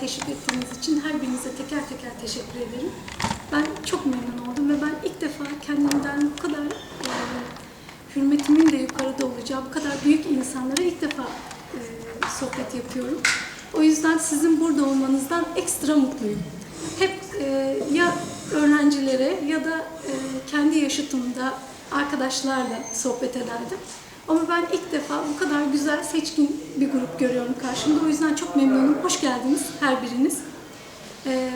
teşvik ettiğiniz için her birinize teker teker teşekkür ederim. Ben çok memnun oldum ve ben ilk defa kendimden bu kadar e, hürmetimin de yukarıda olacağı bu kadar büyük insanlara ilk defa e, sohbet yapıyorum. O yüzden sizin burada olmanızdan ekstra mutluyum. Hep e, ya öğrencilere ya da e, kendi yaşıtımda arkadaşlarla sohbet ederdim. Ama ben ilk defa bu kadar güzel seçkin bir grup görüyorum karşımda. O yüzden çok memnunum. Hoş geldiniz her biriniz. E,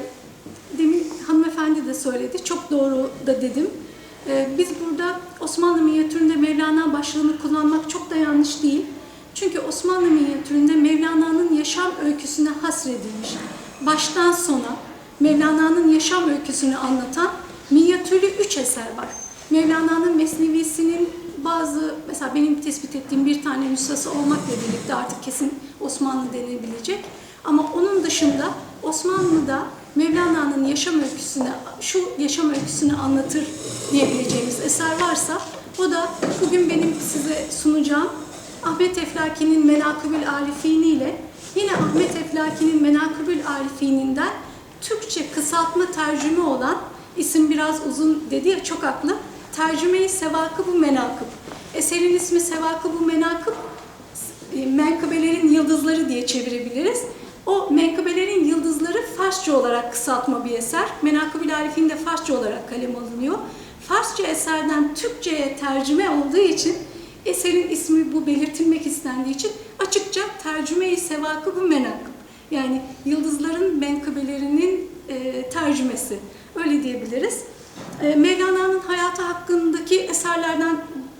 demin hanımefendi de söyledi. Çok doğru da dedim. E, biz burada Osmanlı minyatüründe Mevlana başlığını kullanmak çok da yanlış değil. Çünkü Osmanlı minyatüründe Mevlana'nın yaşam öyküsüne hasredilmiş. Baştan sona Mevlana'nın yaşam öyküsünü anlatan minyatürlü üç eser var. Mevlana'nın Mesnevisinin mesela benim tespit ettiğim bir tane nüshası olmakla birlikte artık kesin Osmanlı denebilecek. Ama onun dışında Osmanlı'da Mevlana'nın yaşam öyküsünü, şu yaşam öyküsünü anlatır diyebileceğimiz eser varsa o da bugün benim size sunacağım Ahmet Eflaki'nin Menakıbül Arifini ile yine Ahmet Eflaki'nin Menakıbül Arifininden Türkçe kısaltma tercüme olan isim biraz uzun dedi ya çok haklı. Tercüme-i Sevakı-bu Menakıb. Eserin ismi Sevakı-bu Menakıb, e, menkıbelerin yıldızları diye çevirebiliriz. O menkıbelerin yıldızları Farsça olarak kısaltma bir eser. Menakıb-ül Arifin de Farsça olarak kalem alınıyor. Farsça eserden Türkçe'ye tercüme olduğu için eserin ismi bu belirtilmek istendiği için açıkça tercüme-i sevakı bu menakıb. Yani yıldızların menkıbelerinin e, tercümesi. Öyle diyebiliriz. E, Mevlana'nın hayatı hakkındaki eserlerden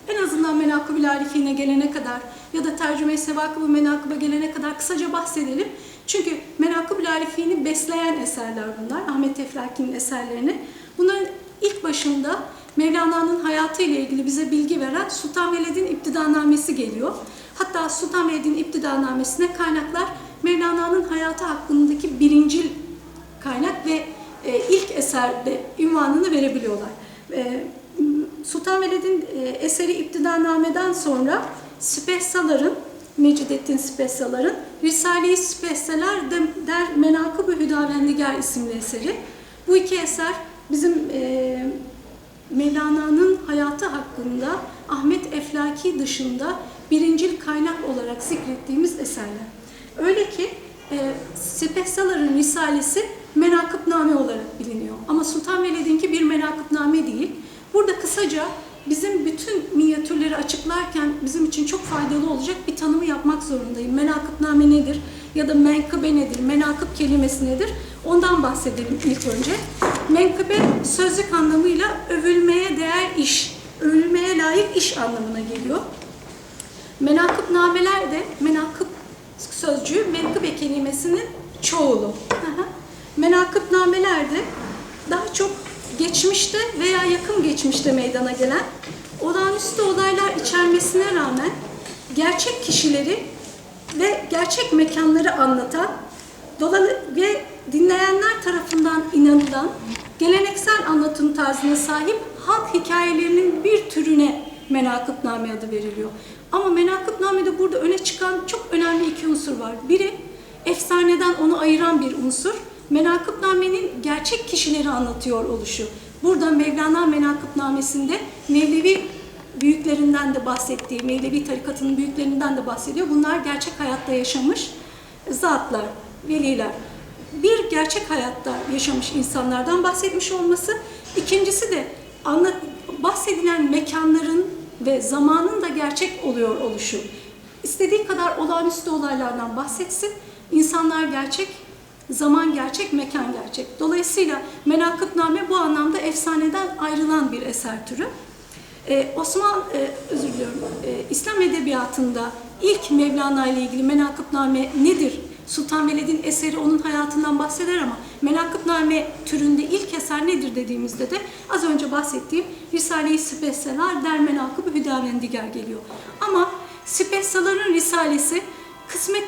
en azından Menakıb-ül gelene kadar ya da tercüme-i sevakı bu menakıba gelene kadar kısaca bahsedelim. Çünkü Menakıb-ül besleyen eserler bunlar. Ahmet Eflaki'nin eserlerini. Bunların ilk başında Mevlana'nın hayatı ile ilgili bize bilgi veren Sultan Veled'in İptidanamesi geliyor. Hatta Sultan Veled'in İptidanamesine kaynaklar Mevlana'nın hayatı hakkındaki birincil kaynak ve e, ilk eserde ünvanını verebiliyorlar. Sultan Veled'in e, eseri İptidanameden sonra Spessalar'ın, Mecidettin Spessalar'ın Risale-i Spessalar der Menakıb-ı Hüdavendigar isimli eseri. Bu iki eser bizim e, Mevlana'nın hayatı hakkında Ahmet Eflaki dışında birincil kaynak olarak zikrettiğimiz eserler. Öyle ki e, Spessalar'ın Risalesi menakıbname olarak biliniyor. Ama Sultan Veled'inki bir menakıbname değil. Burada kısaca bizim bütün minyatürleri açıklarken bizim için çok faydalı olacak bir tanımı yapmak zorundayım. Menakıbname nedir? Ya da menkıbe nedir? Menakıb kelimesi nedir? Ondan bahsedelim ilk önce. Menkıbe sözlük anlamıyla övülmeye değer iş, övülmeye layık iş anlamına geliyor. Menakıbnameler de menakıb sözcüğü menkıbe kelimesinin çoğulu. Menakıbnameler de daha çok geçmişte veya yakın geçmişte meydana gelen olağanüstü olaylar içermesine rağmen gerçek kişileri ve gerçek mekanları anlatan ve dinleyenler tarafından inanılan geleneksel anlatım tarzına sahip halk hikayelerinin bir türüne menakıbname adı veriliyor. Ama menakıbnamede burada öne çıkan çok önemli iki unsur var. Biri efsaneden onu ayıran bir unsur. Menakıbnamenin gerçek kişileri anlatıyor oluşu. Burada Mevlana Menakıbnamesinde Mevlevi büyüklerinden de bahsettiği, Mevlevi tarikatının büyüklerinden de bahsediyor. Bunlar gerçek hayatta yaşamış zatlar, veliler. Bir gerçek hayatta yaşamış insanlardan bahsetmiş olması, ikincisi de anlat, bahsedilen mekanların ve zamanın da gerçek oluyor oluşu. İstediği kadar olağanüstü olaylardan bahsetsin, insanlar gerçek, zaman gerçek, mekan gerçek. Dolayısıyla Menakıbname bu anlamda efsaneden ayrılan bir eser türü. Ee, Osman, e, özür diliyorum, e, İslam edebiyatında ilk Mevlana ile ilgili Menakıbname nedir? Sultan Veled'in eseri onun hayatından bahseder ama Menakıbname türünde ilk eser nedir dediğimizde de az önce bahsettiğim Risale-i Spessalar der Menakıb-ı Hüdavendigar geliyor. Ama Spessaların Risalesi kısmet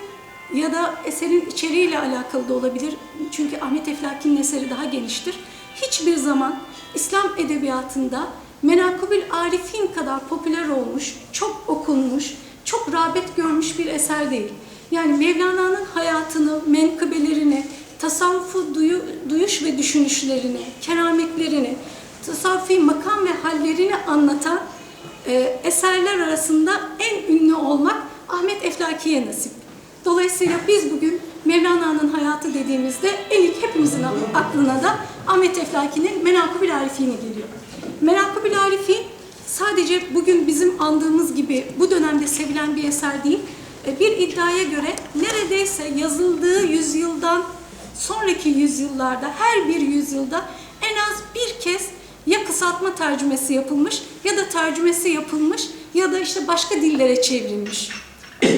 ya da eserin içeriğiyle alakalı da olabilir. Çünkü Ahmet Eflaki'nin eseri daha geniştir. Hiçbir zaman İslam edebiyatında Menakıbül Arifin kadar popüler olmuş, çok okunmuş, çok rağbet görmüş bir eser değil. Yani Mevlana'nın hayatını, menkıbelerini, tasavvufu duyu, duyuş ve düşünüşlerini, kerametlerini, tasavvufi makam ve hallerini anlatan e, eserler arasında en ünlü olmak Ahmet Eflaki'ye nasip. Dolayısıyla biz bugün Mevlana'nın hayatı dediğimizde en ilk hepimizin aklına da Ahmet Eflaki'nin Menakıb-ül Arifini geliyor. Menakıb-ül Arifin sadece bugün bizim andığımız gibi bu dönemde sevilen bir eser değil, e, bir iddiaya göre neredeyse yazıldığı yüzyıldan sonraki yüzyıllarda, her bir yüzyılda en az bir kez ya kısaltma tercümesi yapılmış ya da tercümesi yapılmış ya da işte başka dillere çevrilmiş.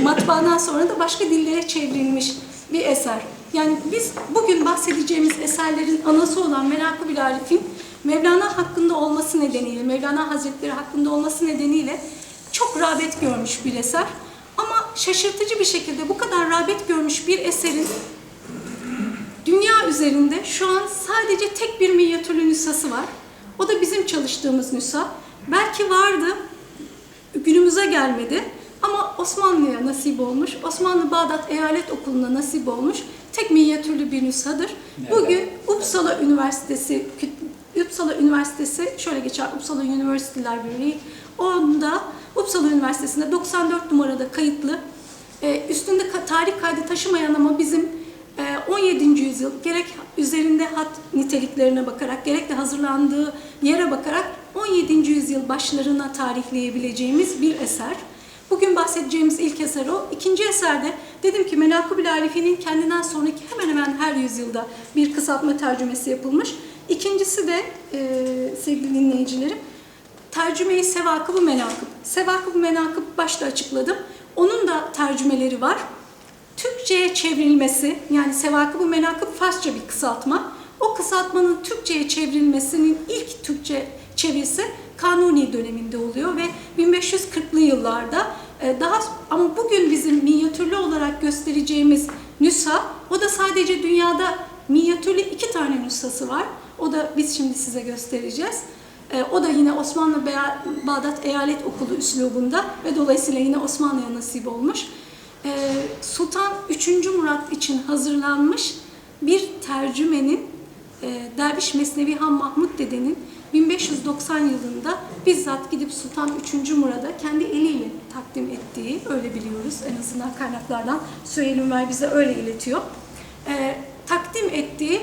Matbaadan sonra da başka dillere çevrilmiş bir eser. Yani biz bugün bahsedeceğimiz eserlerin anası olan Menakıb-ül Arif'in Mevlana hakkında olması nedeniyle, Mevlana Hazretleri hakkında olması nedeniyle çok rağbet görmüş bir eser. Ama şaşırtıcı bir şekilde bu kadar rağbet görmüş bir eserin dünya üzerinde şu an sadece tek bir minyatürlü nüshası var. O da bizim çalıştığımız nüsha. Belki vardı, günümüze gelmedi. Ama Osmanlı'ya nasip olmuş, Osmanlı Bağdat Eyalet Okulu'na nasip olmuş tek minyatürlü bir nüshadır. Bugün Uppsala Üniversitesi, Uppsala Üniversitesi şöyle geçer, Uppsala University Library. Onda Uppsala Üniversitesi'nde 94 numarada kayıtlı. Ee, üstünde tarih kaydı taşımayan ama bizim e, 17. yüzyıl gerek üzerinde hat niteliklerine bakarak gerek de hazırlandığı yere bakarak 17. yüzyıl başlarına tarihleyebileceğimiz bir eser. Bugün bahsedeceğimiz ilk eser o. İkinci eserde dedim ki Menakıb-ül kendinden sonraki hemen hemen her yüzyılda bir kısaltma tercümesi yapılmış. İkincisi de e, sevgili dinleyicilerim tercümeyi Sevakıb-ı Menakıb. Sevakıb-ı Menakıb başta açıkladım. Onun da tercümeleri var. Türkçe'ye çevrilmesi yani Sevakıb-ı Menakıb Farsça bir kısaltma. O kısaltmanın Türkçe'ye çevrilmesinin ilk Türkçe çevirisi Kanuni döneminde oluyor ve 1540'lı yıllarda e, daha ama bugün bizim minyatürlü olarak göstereceğimiz nüsha o da sadece dünyada minyatürlü iki tane nüshası var. O da biz şimdi size göstereceğiz. E, o da yine Osmanlı Bağdat Eyalet Okulu üslubunda ve dolayısıyla yine Osmanlı'ya nasip olmuş. E, Sultan 3. Murat için hazırlanmış bir tercümenin Derviş Mesnevi Han Mahmud dedenin 1590 yılında bizzat gidip Sultan 3. Murad'a kendi eliyle takdim ettiği, öyle biliyoruz en azından kaynaklardan Süheyl Ünver bize öyle iletiyor. E, takdim ettiği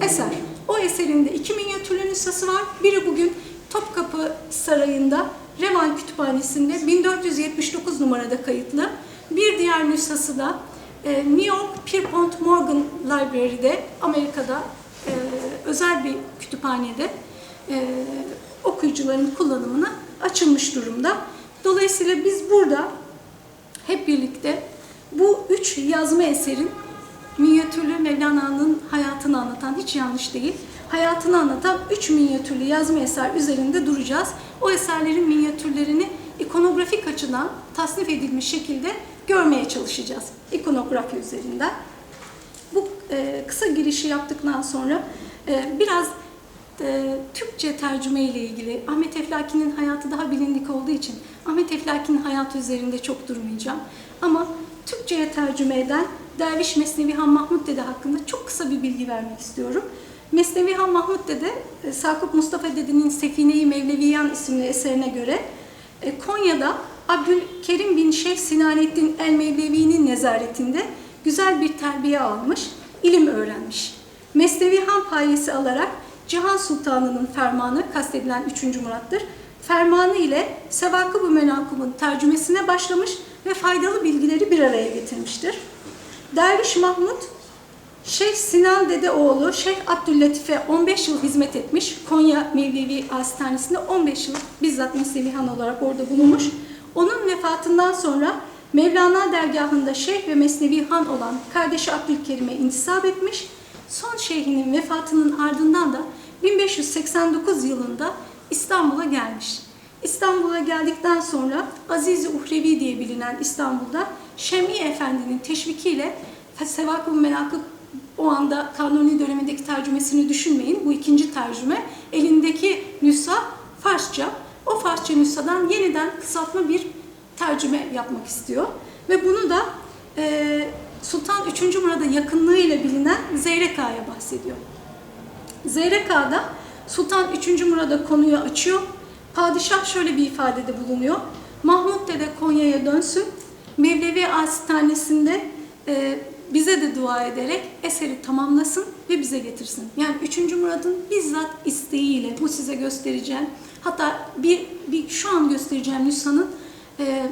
eser. O eserin de iki minyatürlü nüshası var. Biri bugün Topkapı Sarayı'nda Revan Kütüphanesi'nde 1479 numarada kayıtlı. Bir diğer nüshası da e, New York Pierpont Morgan Library'de Amerika'da e, özel bir kütüphanede e, okuyucuların kullanımına açılmış durumda. Dolayısıyla biz burada hep birlikte bu üç yazma eserin minyatürlü Mevlana'nın hayatını anlatan, hiç yanlış değil, hayatını anlatan üç minyatürlü yazma eser üzerinde duracağız. O eserlerin minyatürlerini ikonografik açıdan tasnif edilmiş şekilde görmeye çalışacağız ikonografi üzerinden. Bu e, kısa girişi yaptıktan sonra e, biraz e, Türkçe tercüme ile ilgili Ahmet Eflaki'nin hayatı daha bilindik olduğu için Ahmet Eflaki'nin hayatı üzerinde çok durmayacağım. Ama Türkçe'ye tercüme eden Derviş Mesnevi Han Mahmud Dede hakkında çok kısa bir bilgi vermek istiyorum. Mesnevi Han Mahmud Dede, e, Sakıp Mustafa Dede'nin Sefine-i Mevleviyan isimli eserine göre e, Konya'da Abdülkerim bin Şeyh Sinanettin El Mevlevi'nin nezaretinde güzel bir terbiye almış, ilim öğrenmiş. Mesnevi Han payesi alarak Cihan Sultanı'nın fermanı kastedilen 3. Murat'tır. Fermanı ile Sevakıb-ı Menakub'un tercümesine başlamış ve faydalı bilgileri bir araya getirmiştir. Derviş Mahmud, Şeyh Sinan Dedeoğlu, Şeyh Abdüllatif'e 15 yıl hizmet etmiş. Konya Mevlevi Hastanesi'nde 15 yıl bizzat Mesnevi Han olarak orada bulunmuş. Onun vefatından sonra Mevlana dergahında Şeyh ve Mesnevi Han olan kardeşi Abdülkerim'e intisap etmiş. Son şeyhinin vefatının ardından da 1589 yılında İstanbul'a gelmiş. İstanbul'a geldikten sonra Aziz-i Uhrevi diye bilinen İstanbul'da Şem'i Efendi'nin teşvikiyle Sevak-ı Menakıb o anda Kanuni dönemindeki tercümesini düşünmeyin. Bu ikinci tercüme. Elindeki nüsha Farsça. O Farsça nüshadan yeniden kısaltma bir tercüme yapmak istiyor. Ve bunu da e, Sultan 3. Murad'a yakınlığıyla bilinen Zeyrek Ağa'ya bahsediyor. Zeyrek Ağa'da Sultan 3. Murad'a konuyu açıyor. Padişah şöyle bir ifadede bulunuyor. Mahmut Dede Konya'ya dönsün. Mevlevi Asistanesi'nde e, bize de dua ederek eseri tamamlasın ve bize getirsin. Yani 3. Murad'ın bizzat isteğiyle bu size göstereceğim. Hatta bir, bir şu an göstereceğim nüshanın e,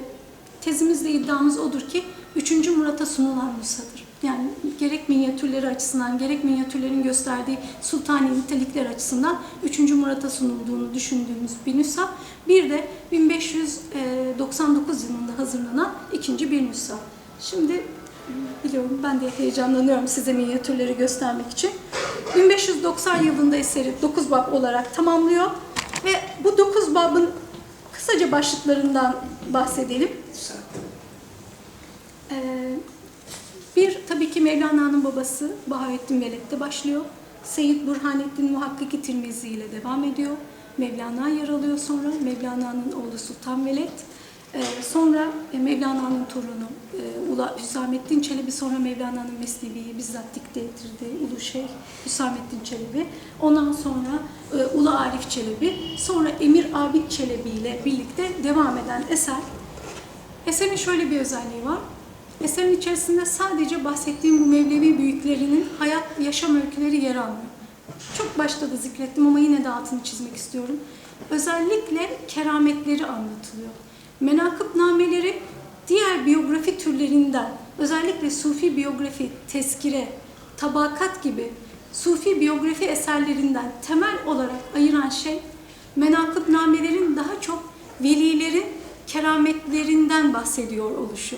tezimizde iddiamız odur ki 3. Murat'a sunulan nüshadır. Yani gerek minyatürleri açısından, gerek minyatürlerin gösterdiği sultani nitelikler açısından 3. Murat'a sunulduğunu düşündüğümüz bir nüsha. Bir de 1599 yılında hazırlanan ikinci bir nüsha. Şimdi biliyorum ben de heyecanlanıyorum size minyatürleri göstermek için. 1590 yılında eseri 9 bab olarak tamamlıyor ve bu 9 babın kısaca başlıklarından bahsedelim. Ee, bir tabii ki Mevlana'nın babası Bahattin Veled'de başlıyor. Seyyid Burhanettin Muhakkiki Tirmizi ile devam ediyor. Mevlana yer alıyor sonra. Mevlana'nın oğlu Sultan Veled. Ee, sonra e, Mevlana'nın torunu e, Ula Hüsamettin Çelebi sonra Mevlana'nın Mesnevi'yi bizzat dikte ettirdi. Ulu Şeyh Hüsamettin Çelebi. Ondan sonra e, Ula Arif Çelebi. Sonra Emir Abid Çelebi ile birlikte devam eden eser. Eserin şöyle bir özelliği var. Eserin içerisinde sadece bahsettiğim bu Mevlevi büyüklerinin hayat, yaşam öyküleri yer almıyor. Çok başta da zikrettim ama yine de altını çizmek istiyorum. Özellikle kerametleri anlatılıyor. Menakıb nameleri diğer biyografi türlerinden, özellikle sufi biyografi, teskire, tabakat gibi sufi biyografi eserlerinden temel olarak ayıran şey menakıb namelerin daha çok velilerin kerametlerinden bahsediyor oluşu.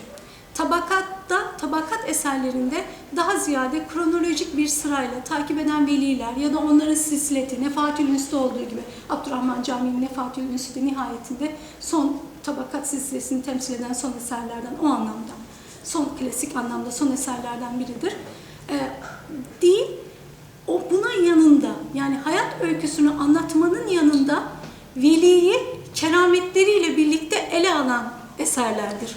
Tabakatta, tabakat eserlerinde daha ziyade kronolojik bir sırayla takip eden veliler ya da onların silsileti, Nefatül Ünsü'de olduğu gibi Abdurrahman Camii'nin Nefatül Ünsü'de nihayetinde son tabakat silsilesini temsil eden son eserlerden o anlamda, son klasik anlamda son eserlerden biridir. Ee, değil, o buna yanında yani hayat öyküsünü anlatmanın yanında veliyi kerametleriyle birlikte ele alan eserlerdir.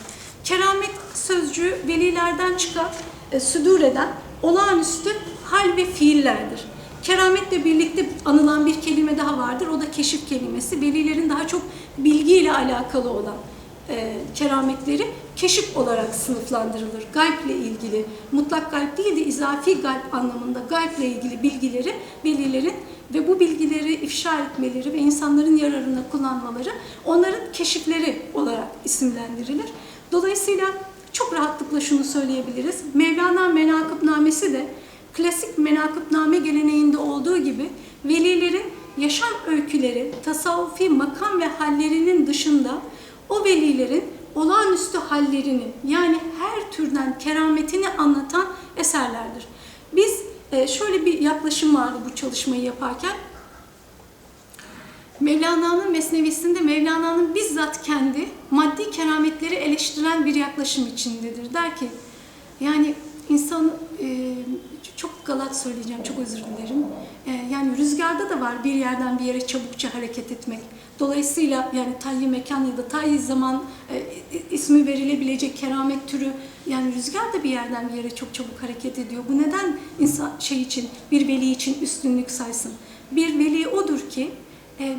Keramet sözcüğü velilerden çıkan, e, südür eden olağanüstü hal ve fiillerdir. Kerametle birlikte anılan bir kelime daha vardır. O da keşif kelimesi. Velilerin daha çok bilgiyle alakalı olan e, kerametleri keşif olarak sınıflandırılır. Gayble ilgili, mutlak gayb değil de izafi gayb anlamında gayble ilgili bilgileri velilerin ve bu bilgileri ifşa etmeleri ve insanların yararına kullanmaları onların keşifleri olarak isimlendirilir. Dolayısıyla çok rahatlıkla şunu söyleyebiliriz. Mevlana Menakıbnamesi de klasik menakıbname geleneğinde olduğu gibi velilerin yaşam öyküleri, tasavvufi makam ve hallerinin dışında o velilerin olağanüstü hallerini yani her türden kerametini anlatan eserlerdir. Biz e, şöyle bir yaklaşım vardı bu çalışmayı yaparken. Mevlana'nın Mesnevisinde Mevlana'nın bizzat kendi maddi kerametleri eleştiren bir yaklaşım içindedir. Der ki yani insan e, çok galat söyleyeceğim çok özür dilerim. E, yani rüzgarda da var bir yerden bir yere çabukça hareket etmek. Dolayısıyla yani tayyi mekan ya da tayyi zaman e, ismi verilebilecek keramet türü yani rüzgar da bir yerden bir yere çok çabuk hareket ediyor. Bu neden insan şey için bir veli için üstünlük saysın? Bir veli odur ki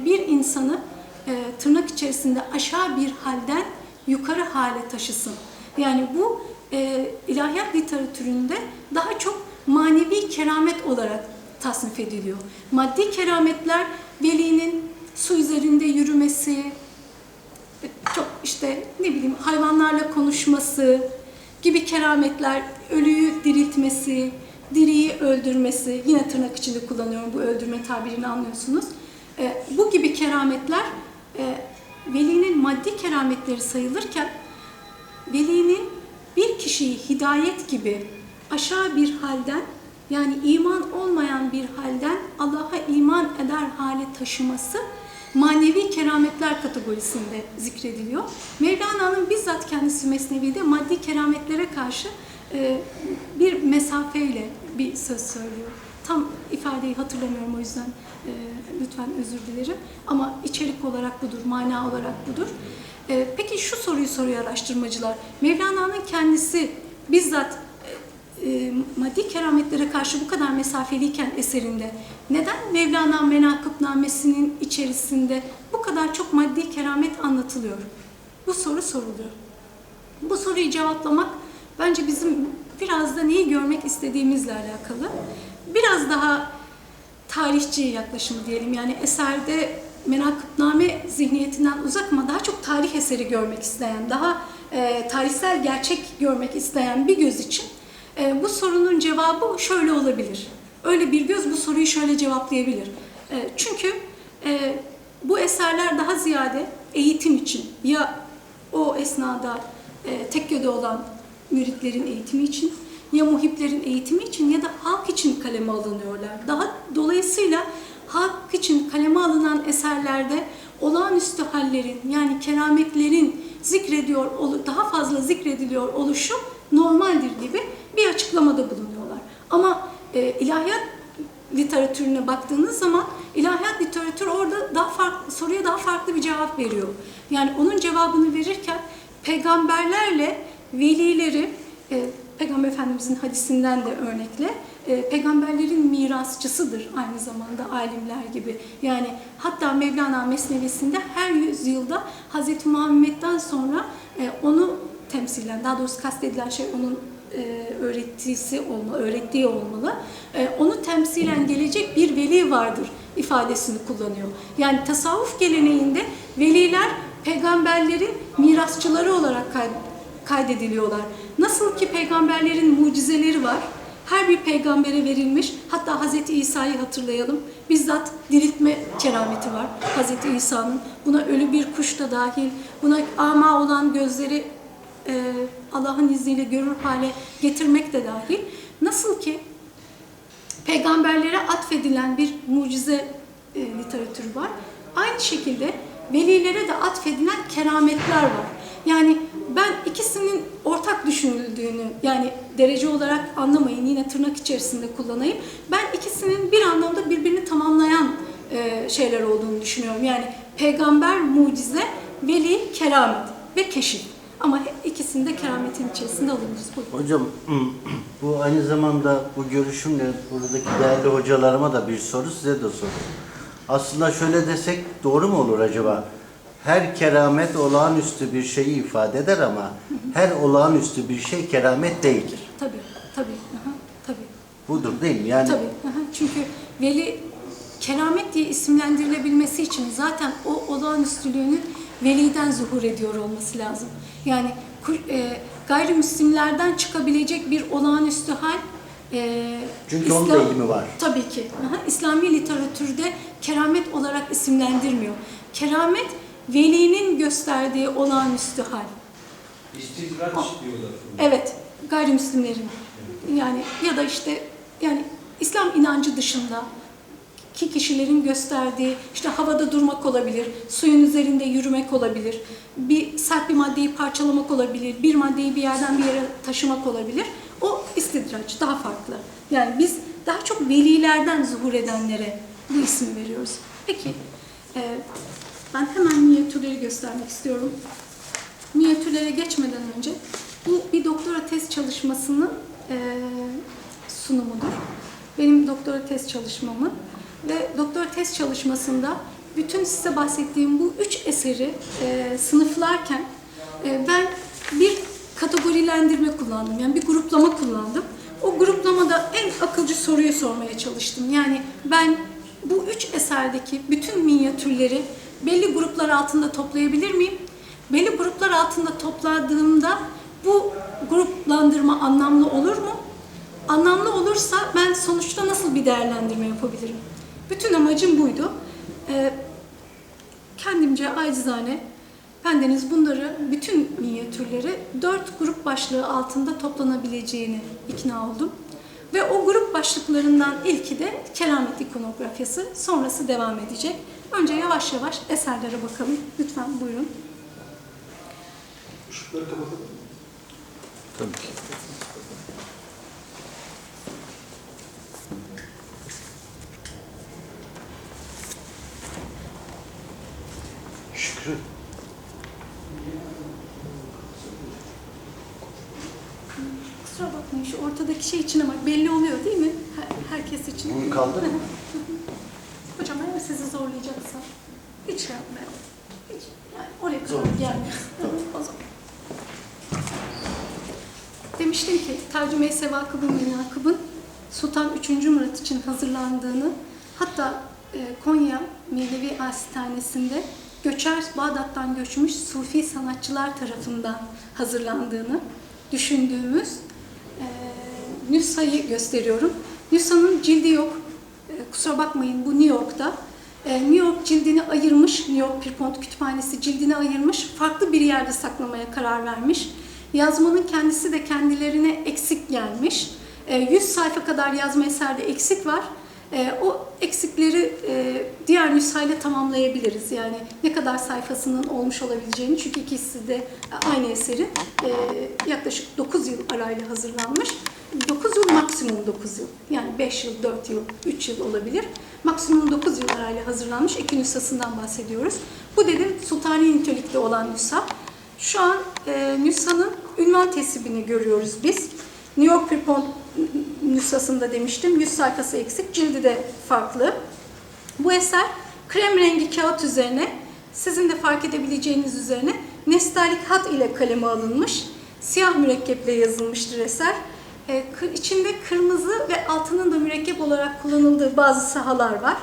bir insanı e, tırnak içerisinde aşağı bir halden yukarı hale taşısın. Yani bu e, ilahiyat literatüründe daha çok manevi keramet olarak tasnif ediliyor. Maddi kerametler velinin su üzerinde yürümesi, çok işte ne bileyim hayvanlarla konuşması gibi kerametler, ölüyü diriltmesi, diriyi öldürmesi, yine tırnak içinde kullanıyorum bu öldürme tabirini anlıyorsunuz. E, bu gibi kerametler e, velinin maddi kerametleri sayılırken velinin bir kişiyi hidayet gibi aşağı bir halden yani iman olmayan bir halden Allah'a iman eder hale taşıması manevi kerametler kategorisinde zikrediliyor. Mevlana'nın bizzat kendisi Mesnevi'de maddi kerametlere karşı e, bir mesafeyle bir söz söylüyor. Tam ifadeyi hatırlamıyorum o yüzden e, lütfen özür dilerim. Ama içerik olarak budur, mana olarak budur. E, peki şu soruyu soruyor araştırmacılar. Mevlana'nın kendisi bizzat maddi kerametlere karşı bu kadar mesafeliyken eserinde neden Mevlana Menakıbnamesi'nin içerisinde bu kadar çok maddi keramet anlatılıyor? Bu soru soruluyor. Bu soruyu cevaplamak bence bizim biraz da neyi görmek istediğimizle alakalı. Biraz daha tarihçi yaklaşım diyelim. Yani eserde menakıbname zihniyetinden uzak ama daha çok tarih eseri görmek isteyen, daha e, tarihsel gerçek görmek isteyen bir göz için e, bu sorunun cevabı şöyle olabilir. Öyle bir göz bu soruyu şöyle cevaplayabilir. E, çünkü e, bu eserler daha ziyade eğitim için ya o esnada e, tekkede olan müritlerin eğitimi için ya muhiplerin eğitimi için ya da halk için kaleme alınıyorlar. Daha dolayısıyla halk için kaleme alınan eserlerde olağanüstü hallerin yani kerametlerin zikrediyor, daha fazla zikrediliyor oluşu normaldir gibi bir açıklamada bulunuyorlar. Ama e, ilahiyat literatürüne baktığınız zaman ilahiyat literatürü orada daha farklı, soruya daha farklı bir cevap veriyor. Yani onun cevabını verirken peygamberlerle velileri, e, Peygamber Efendimizin hadisinden de örnekle, e, peygamberlerin mirasçısıdır aynı zamanda alimler gibi. Yani hatta Mevlana Mesnevisinde her yüzyılda Hz. Muhammed'den sonra e, onu temsilen, daha doğrusu kastedilen şey onun e, öğretisi olmalı, öğrettiği olmalı. E, onu temsilen gelecek bir veli vardır ifadesini kullanıyor. Yani tasavvuf geleneğinde veliler peygamberlerin mirasçıları olarak kay- kaydediliyorlar. Nasıl ki peygamberlerin mucizeleri var, her bir peygambere verilmiş, hatta Hz. İsa'yı hatırlayalım, bizzat diriltme kerameti var Hz. İsa'nın. Buna ölü bir kuş da dahil, buna ama olan gözleri e, Allah'ın izniyle görür hale getirmek de dahil. Nasıl ki peygamberlere atfedilen bir mucize e, literatürü var. Aynı şekilde velilere de atfedilen kerametler var. Yani ben ikisinin ortak düşünüldüğünü yani derece olarak anlamayın yine tırnak içerisinde kullanayım. Ben ikisinin bir anlamda birbirini tamamlayan e, şeyler olduğunu düşünüyorum. Yani peygamber mucize, veli keramet ve keşif. Ama ikisini de kerametin içerisinde alıyoruz. Buyurun. Hocam bu aynı zamanda bu görüşümle buradaki değerli hocalarıma da bir soru size de soru. Aslında şöyle desek doğru mu olur acaba? Her keramet olağanüstü bir şeyi ifade eder ama her olağanüstü bir şey keramet değildir. Tabii, tabii, aha, tabii. Budur değil mi? Yani Tabii. aha. Çünkü veli keramet diye isimlendirilebilmesi için zaten o olağanüstülüğünün veliden zuhur ediyor olması lazım. Yani e, gayrimüslimlerden çıkabilecek bir olağanüstü hal e, Çünkü onun da ilmi var. Tabii ki. Aha, İslami literatürde keramet olarak isimlendirmiyor. Keramet velinin gösterdiği olağanüstü hal. İstidraç diyorlar. Evet, gayrimüslimlerin. Yani ya da işte yani İslam inancı dışında ki kişilerin gösterdiği işte havada durmak olabilir, suyun üzerinde yürümek olabilir, bir sert bir maddeyi parçalamak olabilir, bir maddeyi bir yerden bir yere taşımak olabilir. O istidraç daha farklı. Yani biz daha çok velilerden zuhur edenlere bu ismi veriyoruz. Peki, e, ben hemen minyatürleri göstermek istiyorum minyatürlere geçmeden önce bu bir doktora tez çalışmasının eee, sunumudur. Benim doktora tez çalışmamın ve doktora tez çalışmasında bütün size bahsettiğim bu üç eseri eee, sınıflarken eee, ben bir kategorilendirme kullandım. Yani bir gruplama kullandım. O gruplamada en akılcı soruyu sormaya çalıştım. Yani ben bu üç eserdeki bütün minyatürleri belli gruplar altında toplayabilir miyim? belli gruplar altında topladığımda bu gruplandırma anlamlı olur mu? Anlamlı olursa ben sonuçta nasıl bir değerlendirme yapabilirim? Bütün amacım buydu. Ee, kendimce acizane bendeniz bunları, bütün minyatürleri dört grup başlığı altında toplanabileceğini ikna oldum. Ve o grup başlıklarından ilki de keramet ikonografyası, sonrası devam edecek. Önce yavaş yavaş eserlere bakalım. Lütfen buyurun. Işıkları kapatalım. tabii ki. Şükrü. Kusura bakmayın şu ortadaki şey için ama belli oluyor değil mi? Her- herkes için. Bunu kaldır mı? Hocam eğer sizi zorlayacaksa hiç şey yapmayalım. Hiç, yani oraya kadar gelmez. O zaman. Demiştim ki tercüme-i sevakıbın menakıbın Sultan 3. Murat için hazırlandığını hatta e, Konya Mevlevi Asistanesi'nde göçer Bağdat'tan göçmüş Sufi sanatçılar tarafından hazırlandığını düşündüğümüz e, nüshayı gösteriyorum. Nüshanın cildi yok. Kusura bakmayın bu New York'ta. E, New York cildini ayırmış, New York Pierpont Kütüphanesi cildini ayırmış, farklı bir yerde saklamaya karar vermiş. Yazmanın kendisi de kendilerine eksik gelmiş. E, 100 sayfa kadar yazma eserde eksik var. E, o eksikleri e, diğer nüshayla tamamlayabiliriz. Yani ne kadar sayfasının olmuş olabileceğini çünkü ikisi de aynı eserin e, yaklaşık 9 yıl arayla hazırlanmış. 9 yıl maksimum 9 yıl. Yani 5 yıl, 4 yıl, 3 yıl olabilir. Maksimum 9 yıl arayla hazırlanmış iki nüshasından bahsediyoruz. Bu dedim Sultani nitelikte olan nüsha. Şu an e, nüshanın ünvan tesibini görüyoruz biz. New York Pierpont nüshasında demiştim. 100 sayfası eksik, cildi de farklı. Bu eser krem rengi kağıt üzerine, sizin de fark edebileceğiniz üzerine nestalik hat ile kaleme alınmış. Siyah mürekkeple yazılmıştır eser. E, içinde kırmızı ve altının da mürekkep olarak kullanıldığı bazı sahalar var.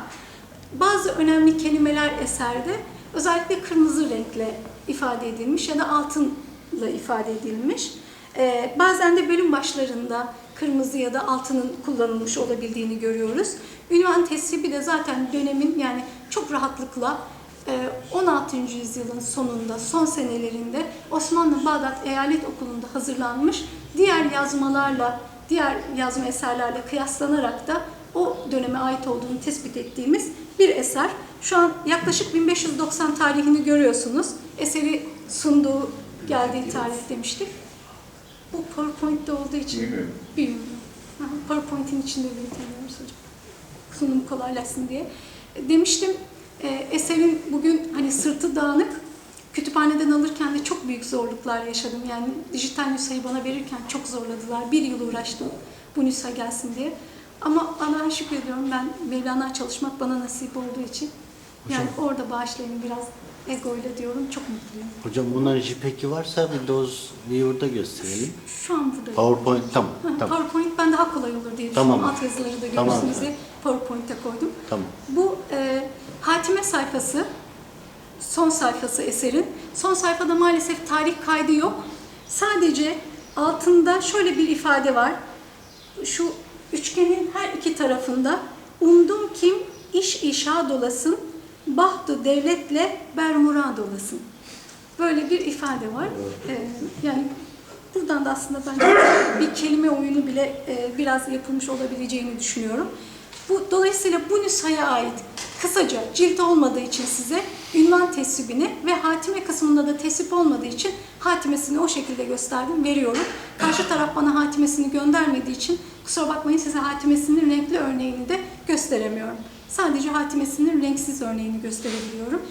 Bazı önemli kelimeler eserde özellikle kırmızı renkle ifade edilmiş ya da altınla ifade edilmiş. Ee, bazen de bölüm başlarında kırmızı ya da altının kullanılmış olabildiğini görüyoruz. Ünvan tesribi de zaten dönemin yani çok rahatlıkla e, 16. yüzyılın sonunda, son senelerinde Osmanlı Bağdat Eyalet Okulu'nda hazırlanmış diğer yazmalarla, diğer yazma eserlerle kıyaslanarak da o döneme ait olduğunu tespit ettiğimiz bir eser. Şu an yaklaşık 1590 tarihini görüyorsunuz. Eseri sunduğu, geldiği tarih demiştik. Bu PowerPoint'te olduğu için Bilmiyorum. PowerPoint'in içinde büyütemiyoruz hocam. Sunum kolaylaşsın diye. E, Demiştim e, eserin bugün hani sırtı dağınık kütüphaneden alırken de çok büyük zorluklar yaşadım. Yani dijital nüshayı bana verirken çok zorladılar. Bir yıl uğraştım bu nüsha gelsin diye. Ama Allah'a şükrediyorum ben Mevlana çalışmak bana nasip olduğu için. Yani orada bağışlayın biraz egoyla diyorum. Çok mutluyum. Hocam bunların JPEG'i varsa Windows Viewer'da gösterelim. Şu an buradayım. PowerPoint tamam. Tamam. PowerPoint ben daha kolay olur diye Tamam. düşündüm. Alt yazıları da Tamam. görürsünüz diye PowerPoint'e koydum. Tamam. Bu e, hatime sayfası, son sayfası eserin. Son sayfada maalesef tarih kaydı yok. Sadece altında şöyle bir ifade var. Şu üçgenin her iki tarafında umdum kim iş işa dolasın, bahtı devletle bermurad olasın. Böyle bir ifade var. Ee, yani buradan da aslında bence bir kelime oyunu bile e, biraz yapılmış olabileceğini düşünüyorum. Bu dolayısıyla bu nüshaya ait kısaca cilt olmadığı için size ünvan tesibini ve hatime kısmında da tesip olmadığı için hatimesini o şekilde gösterdim, veriyorum. Karşı taraf bana hatimesini göndermediği için kusura bakmayın size hatimesinin renkli örneğini de gösteremiyorum. Sadece hatimesinin renksiz örneğini gösterebiliyorum.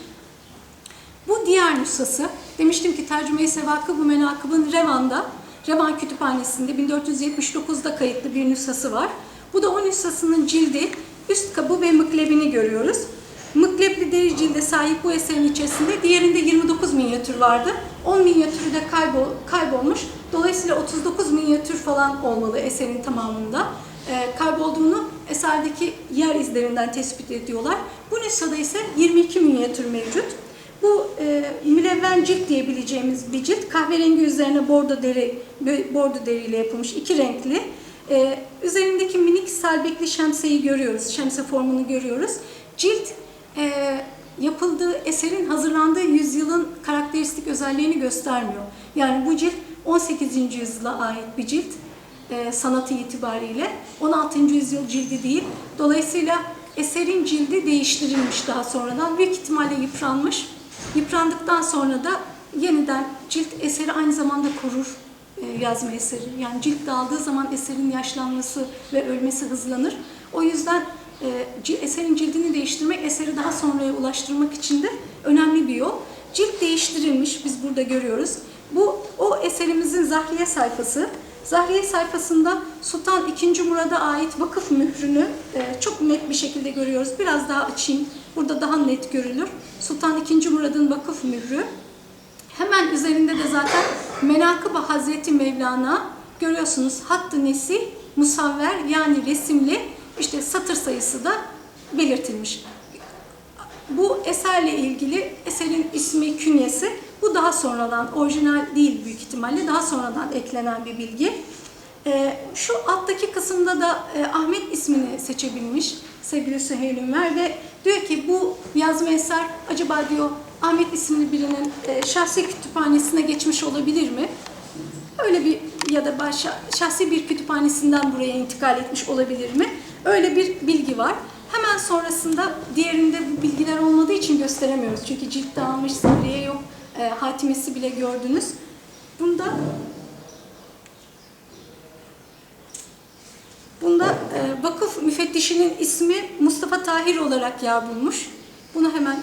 Bu diğer nüshası. Demiştim ki tercüme-i sevakı bu menakıbın Revan'da, Revan Kütüphanesi'nde 1479'da kayıtlı bir nüshası var. Bu da o nüshasının cildi, üst kabı ve mıklebini görüyoruz. Mıklebli deri cilde sahip bu eserin içerisinde diğerinde 29 minyatür vardı. 10 minyatürü de kaybol, kaybolmuş. Dolayısıyla 39 minyatür falan olmalı eserin tamamında. Ee, kaybolduğunu eserdeki yer izlerinden tespit ediyorlar. Bu nüshada ise 22 minyatür mevcut. Bu e, mülevven cilt diyebileceğimiz bir cilt. Kahverengi üzerine bordo deri, bordo deriyle yapılmış iki renkli. E, üzerindeki minik selbekli şemsiyeyi görüyoruz. Şemsiye formunu görüyoruz. Cilt e, yapıldığı eserin hazırlandığı yüzyılın karakteristik özelliğini göstermiyor. Yani bu cilt 18. yüzyıla ait bir cilt e, sanatı itibariyle. 16. yüzyıl cildi değil. Dolayısıyla eserin cildi değiştirilmiş daha sonradan. Büyük ihtimalle yıpranmış. Yıprandıktan sonra da yeniden cilt eseri aynı zamanda korur yazma eseri. Yani cilt dağıldığı zaman eserin yaşlanması ve ölmesi hızlanır. O yüzden e, eserin cildini değiştirmek, eseri daha sonraya ulaştırmak için de önemli bir yol. Cilt değiştirilmiş, biz burada görüyoruz. Bu o eserimizin zahriye sayfası. Zahriye sayfasında Sultan II. Murad'a ait vakıf mührünü e, çok net bir şekilde görüyoruz. Biraz daha açayım. Burada daha net görülür. Sultan II. Murad'ın vakıf mührü. Hemen üzerinde de zaten Menakıb-ı Hazreti Mevlana görüyorsunuz. Hattı nesi musavver yani resimli işte satır sayısı da belirtilmiş. Bu eserle ilgili eserin ismi, künyesi bu daha sonradan, orijinal değil büyük ihtimalle daha sonradan eklenen bir bilgi. Ee, şu alttaki kısımda da e, Ahmet ismini seçebilmiş sevgili Süheyl Ünver ve diyor ki bu yazma eser acaba diyor Ahmet isimli birinin e, şahsi kütüphanesine geçmiş olabilir mi? Öyle bir ya da baş- şahsi bir kütüphanesinden buraya intikal etmiş olabilir mi? Öyle bir bilgi var. Hemen sonrasında diğerinde bu bilgiler olmadığı için gösteremiyoruz. Çünkü cilt dağılmış, sarıya yok, e, hatimesi bile gördünüz. Bunda Bunda e, vakıf müfettişinin ismi Mustafa Tahir olarak yer bulmuş. Bunu hemen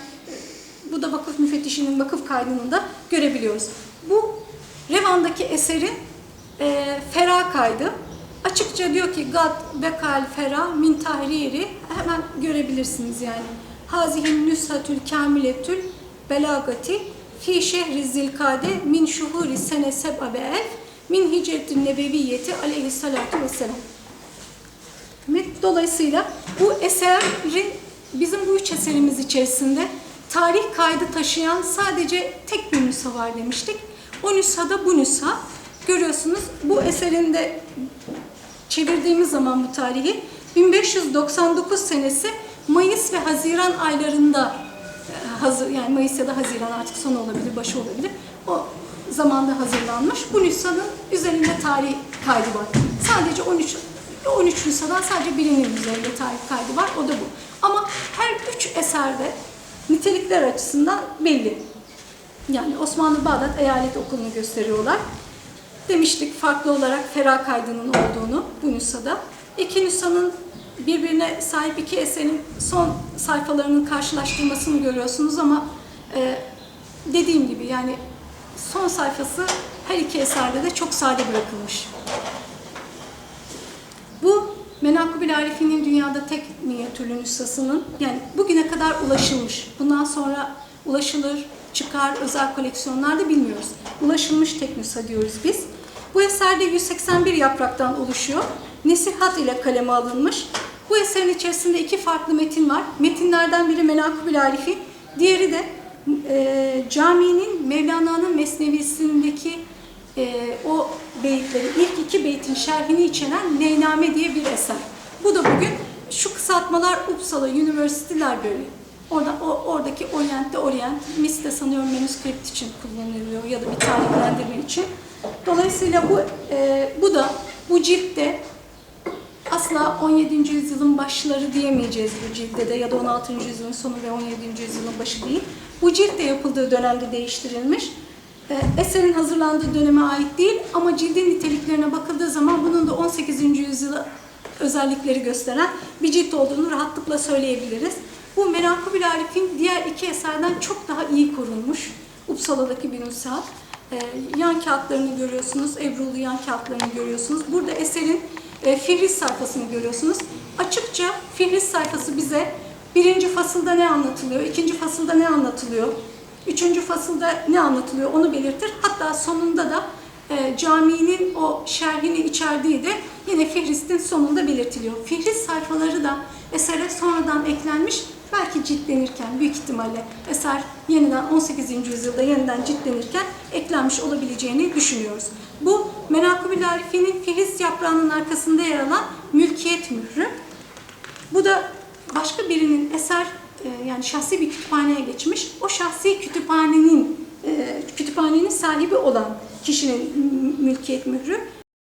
bu da vakıf müfettişinin vakıf kaydını da görebiliyoruz. Bu Revan'daki eserin e, fera kaydı. Açıkça diyor ki Gad bekal fera min tahriri hemen görebilirsiniz yani. Hazihin nüshatül kamiletül belagati fi şehri zilkade min şuhuri sene seb'a ve elf min hicretin nebeviyeti aleyhissalatu vesselam. Dolayısıyla bu eserin bizim bu üç eserimiz içerisinde tarih kaydı taşıyan sadece tek bir nüsha var demiştik. O nüshada bu nüsha. Görüyorsunuz bu eserin de çevirdiğimiz zaman bu tarihi 1599 senesi Mayıs ve Haziran aylarında e, hazır yani Mayıs ya da Haziran artık sonu olabilir, başı olabilir. O zamanda hazırlanmış. Bu nüshanın üzerinde tarih kaydı var. Sadece 13 13 nüshadan sadece birinin üzerinde tarih kaydı var. O da bu. Ama her üç eserde nitelikler açısından belli. Yani Osmanlı Bağdat Eyalet Okulu'nu gösteriyorlar. Demiştik farklı olarak ferah kaydının olduğunu bu nüshada. İki nüshanın birbirine sahip iki eserin son sayfalarının karşılaştırmasını görüyorsunuz ama e, dediğim gibi yani son sayfası her iki eserde de çok sade bırakılmış. Bu Menakıb-ül Arif'inin dünyada tek minyatürlü nüshasının yani bugüne kadar ulaşılmış. Bundan sonra ulaşılır, çıkar, özel koleksiyonlarda bilmiyoruz. Ulaşılmış tek nüsha diyoruz biz. Bu eserde 181 yapraktan oluşuyor. Nesihat ile kaleme alınmış. Bu eserin içerisinde iki farklı metin var. Metinlerden biri Menakıb-ül Arif'in, diğeri de e, caminin Mevlana'nın Mesnevisindeki e, o beyitleri, ilk iki beytin şerhini içeren Neyname diye bir eser. Bu da bugün şu kısaltmalar Uppsala University Library. Orada, o, oradaki Orient'te Orient, MIS de sanıyorum manuskript için kullanılıyor ya da bir tarihlendirme için. Dolayısıyla bu e, bu da bu ciltte asla 17. yüzyılın başları diyemeyeceğiz bu ciltte de ya da 16. yüzyılın sonu ve 17. yüzyılın başı değil. Bu cilt de yapıldığı dönemde değiştirilmiş. E, Eserin hazırlandığı döneme ait değil ama cildin niteliklerine bakıldığı zaman bunun da 18. yüzyıla özellikleri gösteren bir cilt olduğunu rahatlıkla söyleyebiliriz. Bu Menakıb-ül Arif'in diğer iki eserden çok daha iyi korunmuş. Uppsala'daki bir nüsha. E, yan kağıtlarını görüyorsunuz, Ebrulu yan kağıtlarını görüyorsunuz. Burada eserin e, fihris sayfasını görüyorsunuz. Açıkça fihris sayfası bize birinci fasılda ne anlatılıyor, ikinci fasılda ne anlatılıyor, üçüncü fasılda ne anlatılıyor onu belirtir. Hatta sonunda da e, caminin o şerhini içerdiği de yine Fihrist'in sonunda belirtiliyor. Fihris sayfaları da esere sonradan eklenmiş. Belki ciltlenirken büyük ihtimalle eser yeniden 18. yüzyılda yeniden ciltlenirken eklenmiş olabileceğini düşünüyoruz. Bu Menakıb-ül Arife'nin yaprağının arkasında yer alan mülkiyet mührü. Bu da başka birinin eser e, yani şahsi bir kütüphaneye geçmiş. O şahsi kütüphanenin e, kütüphanenin sahibi olan kişinin mülkiyet mührü